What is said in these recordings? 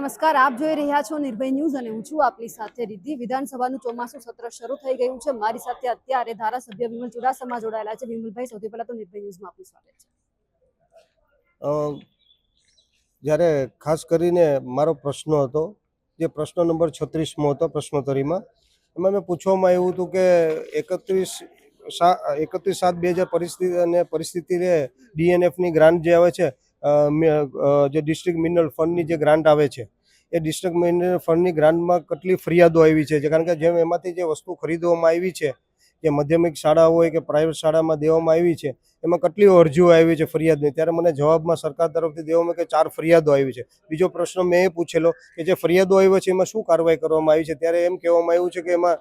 નમસ્કાર, આપ જોઈ રહ્યા છો નિર્ભય ન્યૂઝ અને હું છું આપની સાથે રિદ્ધિ. વિધાનસભાનું ચોમાસું સત્ર શરૂ થઈ ગયું છે. મારી સાથે અત્યારે ધારાસભ્ય વિમલ ચુડાસમા જોડાયેલા છે. વિમલભાઈ, સૌથી પહેલા તો નિર્ભય ન્યૂઝમાં આપનું સ્વાગત છે. જ્યારે ખાસ કરીને મારો પ્રશ્ન હતો, જે પ્રશ્ન નંબર છત્રીસમો હતો પ્રશ્નોત્તરીમાં, એમાં મેં પૂછવામાં આવ્યું હતું કે એકત્રીસ એકત્રીસ સાત બે હજાર પરિસ્થિતિ અને પરિસ્થિતિને ડીએનએફની ગ્રાન્ટ જે આવે છે જે ડિસ્ટ્રિક્ટ મિનરલ ફંડની જે ગ્રાન્ટ આવે છે, એ ડિસ્ટ્રિક્ટ મિનરલ ફંડની ગ્રાન્ટમાં કેટલી ફરિયાદો આવી છે? કારણ કે જેમ એમાંથી જે વસ્તુ ખરીદવામાં આવી છે, જે માધ્યમિક શાળા હોય કે પ્રાઇવેટ શાળામાં દેવામાં આવી છે, એમાં કેટલી અરજીઓ આવી છે ફરિયાદની? ત્યારે મને જવાબમાં સરકાર તરફથી દેવામાં કે ચાર ફરિયાદો આવી છે. બીજો પ્રશ્ન મેં એ પૂછેલો કે જે ફરિયાદો આવ્યો છે, એમાં શું કાર્યવાહી કરવામાં આવી છે? ત્યારે એમ કહેવામાં આવ્યું છે કે એમાં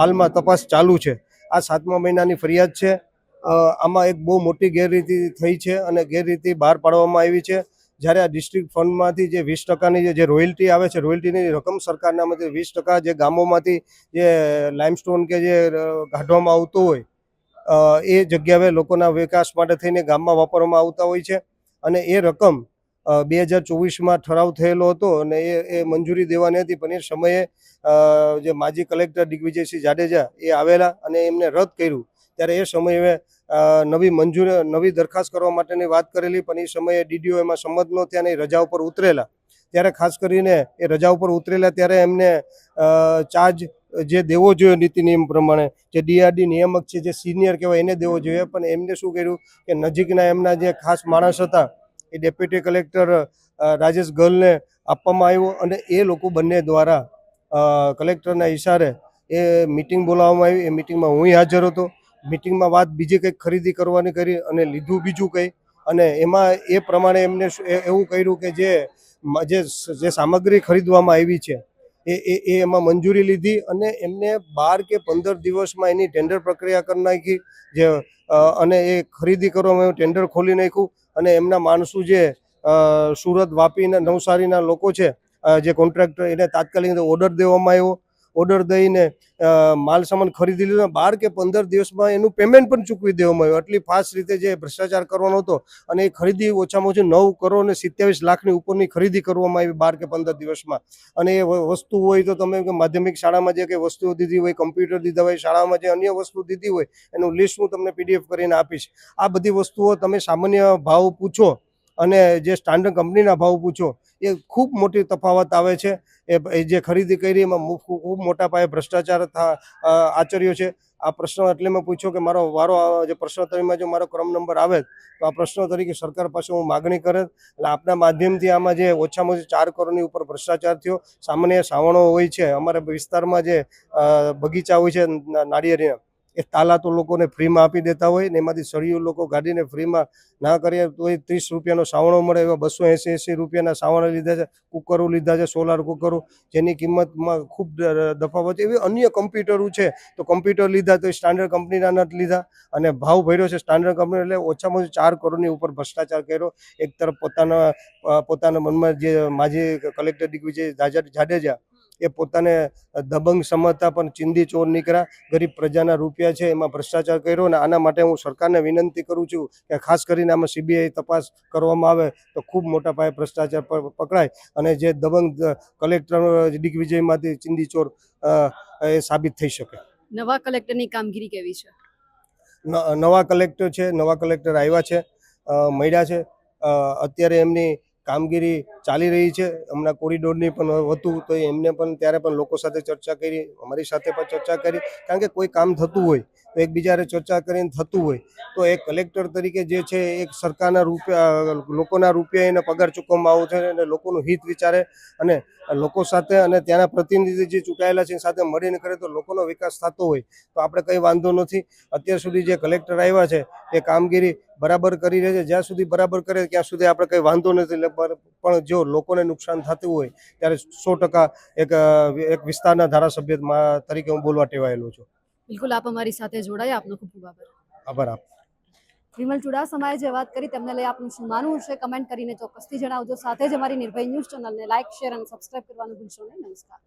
હાલમાં તપાસ ચાલુ છે. આ સાતમા મહિનાની ફરિયાદ છે. આમાં એક બહુ મોટી ગેરરીતિ થઈ છે અને ગેરરીતિ બહાર પાડવામાં આવી છે. જ્યારે આ ડિસ્ટ્રિક્ટ ફંડમાંથી જે વીસ ટકાની જે- રોયલ્ટી આવે છે, રોયલ્ટીની રકમ સરકારનામાંથી વીસ ટકા જે ગામોમાંથી જે લાઇમસ્ટોન કે જે કાઢવામાં આવતું હોય એ જગ્યાએ લોકોના વિકાસ માટે થઈને ગામમાં વાપરવામાં આવતા હોય છે. અને એ રકમ બે હજાર ચોવીસમાં ઠરાવ થયેલો હતો અને એ એ મંજૂરી દેવાની હતી, પણ એ સમયે જે માજી કલેક્ટર દિગ્વિજયસિંહ જાડેજા એ આવેલા અને એમને રદ કર્યું. ત્યારે એ સમયે નવી મંજૂરી, નવી દરખાસ્ત કરવા માટેની વાત કરેલી, પણ એ સમયે ડીડીઓ એમાં સંમત ન થયા રજા ઉપર ઉતરેલા. ત્યારે ખાસ કરીને એ રજા ઉપર ઉતરેલા ત્યારે એમને ચાર્જ જે દેવો જોઈએ નીતિ નિયમ પ્રમાણે, જે ડીઆરડી નિયામક છે, જે સિનિયર કહેવાય એને દેવો જોઈએ, પણ એમને શું કર્યું કે નજીકના એમના જે ખાસ માણસ હતા, એ ડેપ્યુટી કલેક્ટર રાજેશ ગલને આપવામાં આવ્યો અને એ લોકો બંને દ્વારા કલેક્ટરના ઇશારે એ મિટિંગ બોલાવવામાં આવી. એ મિટિંગમાં હું હાજર હતો. મિટિંગમાં વાત બીજી કંઈક ખરીદી કરવાની કરી અને લીધું બીજું કંઈ. અને એમાં એ પ્રમાણે એમને એવું કર્યું કે જે જે સામગ્રી ખરીદવામાં આવી છે, એ એ એ એમાં મંજૂરી લીધી અને એમને બાર કે પંદર દિવસમાં એની ટેન્ડર પ્રક્રિયા કરી નાખી. જે અને એ ખરીદી કરવામાં ટેન્ડર ખોલી નાખ્યું અને એમના માણસો જે સુરત વાપીના નવસારીના લોકો છે જે કોન્ટ્રાક્ટર એને તાત્કાલિક ઓર્ડર દેવામાં આવ્યો. ઓર્ડર દઈને માલ સામાન ખરીદી લીધો. બાર કે પંદર દિવસમાં એનું પેમેન્ટ પણ ચૂકવી દેવામાં આવ્યું. આટલી ફાસ્ટ રીતે જે ભ્રષ્ટાચાર કરવાનો હતો અને એ ખરીદી ઓછામાં ઓછી નવ કરોડ અને સિત્યાવીસ લાખની ઉપરની ખરીદી કરવામાં આવી બાર કે પંદર દિવસમાં. અને એ વસ્તુ હોય તો તમે માધ્યમિક શાળામાં જે કંઈ વસ્તુઓ દીધી હોય કમ્પ્યુટર દીધા હોય, શાળામાં જે અન્ય વસ્તુ દીધી હોય, એનું લિસ્ટ હું તમને પીડીએફ કરીને આપીશ. આ બધી વસ્તુઓ તમે સામાન્ય ભાવ પૂછો અને જે સ્ટાન્ડર્ડ કંપનીના ભાવ પૂછો, એ ખૂબ મોટી તફાવત આવે છે. એ જે ખરીદી કરી, એમાં ખૂબ મોટા પાયે ભ્રષ્ટાચાર આચર્યો છે. આ પ્રશ્ન એટલે મેં પૂછ્યો કે મારો વારો જે પ્રશ્નોત્તરીમાં જો મારો ક્રમ નંબર આવે, તો આ પ્રશ્નો તરીકે સરકાર પાસે હું માગણી કરે એટલે આપના માધ્યમથી આમાં જે ઓછામાં ઓછી ચાર કરોડની ઉપર ભ્રષ્ટાચાર થયો. સામાન્ય સાવણો હોય છે. અમારા વિસ્તારમાં જે બગીચા હોય છે નાળિયેરીના. એ તાલા તો લોકોને ફ્રીમાં આપી દેતા હોય ને એમાંથી સળિયું લોકો ગાડીને ફ્રીમાં ના કરીએ તો એ ત્રીસ રૂપિયાનો સાવણો મળે એવા બસો એંસી એંસી રૂપિયાના સાવણા લીધા છે, કુકરો લીધા છે, સોલાર કુકરો, જેની કિંમતમાં ખૂબ દફાવત એવી અન્ય કમ્પ્યુટરો છે, તો કમ્પ્યુટર લીધા તો એ સ્ટાન્ડર્ડ કંપનીના નથી લીધા અને ભાવ ભર્યો છે સ્ટાન્ડર્ડ કંપની એટલે ઓછામાં ઓછું ચાર કરોડની ઉપર ભ્રષ્ટાચાર કર્યો. એક તરફ પોતાના પોતાના મનમાં જે માજી કલેક્ટર દિગ્વિજય જાડેજા એ પોતાને દબંગ સમજતા પણ ચિંદી ચોર નીકળ્યા. ગરીબ પ્રજાના રૂપિયા છે એમાં ભ્રષ્ટાચાર કર્યો ને આના માટે હું સરકારને વિનંતી કરું છું કે ખાસ કરીને આમાં સીબીઆઈ તપાસ કરવામાં આવે તો ખૂબ મોટા પાયે ભ્રષ્ટાચાર પકડાય. અને જે દબંગ કલેક્ટર દિગ્વિજયમાંથી ચિંદી ચોર એ સાબિત થઈ શકે. નવા કલેક્ટરની કામગીરી કેવી છે? નવા કલેક્ટર છે નવા કલેક્ટર આવ્યા છે મળ્યા છે. અત્યારે એમની કામગીરી ચાલી રહી છે. હમણાં કોરિડોરની પણ હતું તો એમને પણ ત્યારે પણ લોકો સાથે ચર્ચા કરી, અમારી સાથે પણ ચર્ચા કરી. કારણ કે કોઈ કામ થતું હોય તો એકબીજાને ચર્ચા કરીને થતું હોય. તો એક કલેક્ટર તરીકે જે છે એક સરકારના રૂપિયા લોકોના રૂપિયા એને પગાર ચૂકવવામાં આવો છે અને લોકોનું હિત વિચારે અને લોકો સાથે અને ત્યાંના પ્રતિનિધિ જે ચૂંટાયેલા છે સાથે મળીને કરે તો લોકોનો વિકાસ થતો હોય. તો આપણે કંઈ વાંધો નથી. અત્યાર સુધી જે કલેક્ટર આવ્યા છે એ કામગીરી બરાબર કરી રહે છે. જ્યાં સુધી બરાબર કરે ત્યાં સુધી આપણે કંઈ વાંધો નથી. પણ જો લોકોને નુકસાન થતું હોય ત્યારે સો ટકા એક એક વિસ્તારના ધારાસભ્ય તરીકે હું બોલવા ટેવાયેલો છું. બિલકુલ આપ અમારી સાથે જોડાયા. આપનો ખૂબ ખૂબ આભાર. આભાર આપ. વિમલ ચુડાસમાએ જે વાત કરી તેમને લઈ આપનું શું માનવું છે? કમેન્ટ કરીને ચોક્કસથી જણાવજો. સાથે જ અમારી નિર્ભય ન્યૂઝ ચેનલને લાઇક શેર અને સબસ્ક્રાઇબ કરવાનું ભૂલશો નહીં. નમસ્કાર.